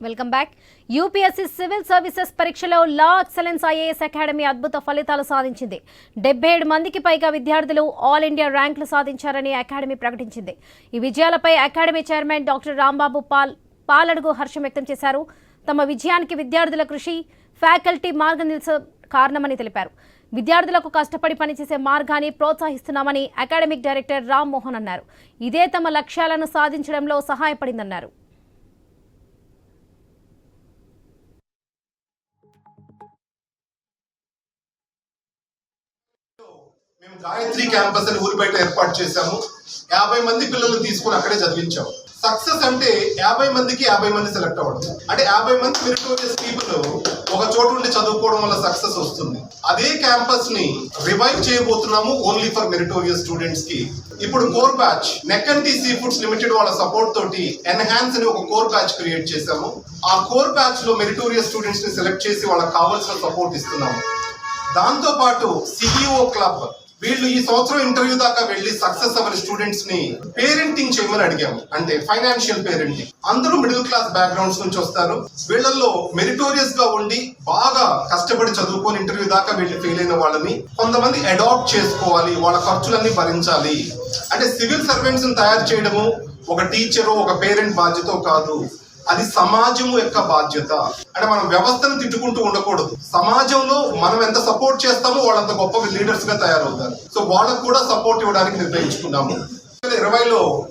Welcome back. UPSC civil services పరీక్షలో La excellence IAS academy అద్భుత ఫలితాలు సాధించింది. డెబ్బై ఏడు మందికి పైగా విద్యార్థులు ఆల్ ఇండియా ర్యాంకులు సాధించారని అకాడమీ ప్రకటించింది. ఈ విజయాలపై academy chairman doctor Rambabu Paul Paladugu హర్షం వ్యక్తం చేశారు. తమ విజయానికి విద్యార్థుల కృషి ఫ్యాకల్టీ మార్గనిర్దేశం కారణమని తెలిపారు. విద్యార్థులకు కష్టపడి పనిచేసే మార్గాన్ని ప్రోత్సహిస్తున్నామని అకాడమిక్ డైరెక్టర్ రామ్మోహన్ అన్నారు. ఇదే తమ లక్ష్యాలను సాధించడంలో సహాయపడిందన్నారు. మేము గాయత్రి క్యాంపస్ అని ఊరి బయట ఏర్పాటు చేశాము. యాభై మంది పిల్లల్ని తీసుకుని అక్కడే చదివించాము సక్సెస్ అంటే యాభై మందికి యాభై మంది సెలెక్ట్ అవ్వడం. అంటే యాభై మంది మెరిటోరియస్ పీపుల్ ఒక చోట ఉండి చదువుకోవడం వల్ల సక్సెస్ వస్తుంది. అదే క్యాంపస్ని రివైవ్ చేయబోతున్నాము ఓన్లీ ఫర్ మెరిటోరియస్ స్టూడెంట్స్కి ఇప్పుడు core batch neck and T C foods limited వాళ్ళ సపోర్ట్ తోటి ఎన్హాన్స్ అని ఒక కోర్ బ్యాచ్ క్రియేట్ చేశాము. ఆ కోర్ బ్యాచ్లో మెరిటోరియస్ స్టూడెంట్స్ని సెలెక్ట్ చేసి వాళ్ళకి కావాల్సిన సపోర్ట్ ఇస్తున్నాము. దాంతో పాటు సిఇఓ క్లబ్ వీళ్ళు ఈ సంవత్సరం ఇంటర్వ్యూ దాకా వెళ్ళి సక్సెస్ అవ్వని స్టూడెంట్స్ని పేరెంటింగ్ చేయమని అడిగాము. అంటే ఫైనాన్షియల్ పేరెంటింగ్ అందరూ మిడిల్ క్లాస్ బ్యాక్గ్రౌండ్స్ నుంచి వస్తారు. వీళ్ళల్లో మెరిటోరియస్గా ఉండి బాగా కష్టపడి చదువుకొని ఇంటర్వ్యూ దాకా వెళ్ళి ఫెయిల్ అయిన వాళ్ళని కొంతమంది అడాప్ట్ చేసుకోవాలి వాళ్ళ ఖర్చులన్నీ భరించాలి. అంటే సివిల్ సర్వెంట్స్ తయారు చేయడము ఒక టీచరు ఒక పేరెంట్ బాధ్యత కాదు. అది సమాజం యొక్క బాధ్యత. అంటే మనం వ్యవస్థను తిట్టుకుంటూ ఉండకూడదు. సమాజంలో మనం ఎంత సపోర్ట్ చేస్తామో వాళ్ళంత గొప్ప లీడర్స్గా తయారవుతారు. సో వాళ్ళకు కూడా సపోర్ట్ ఇవ్వడానికి నిర్ణయించుకున్నాము. ఇరవైలో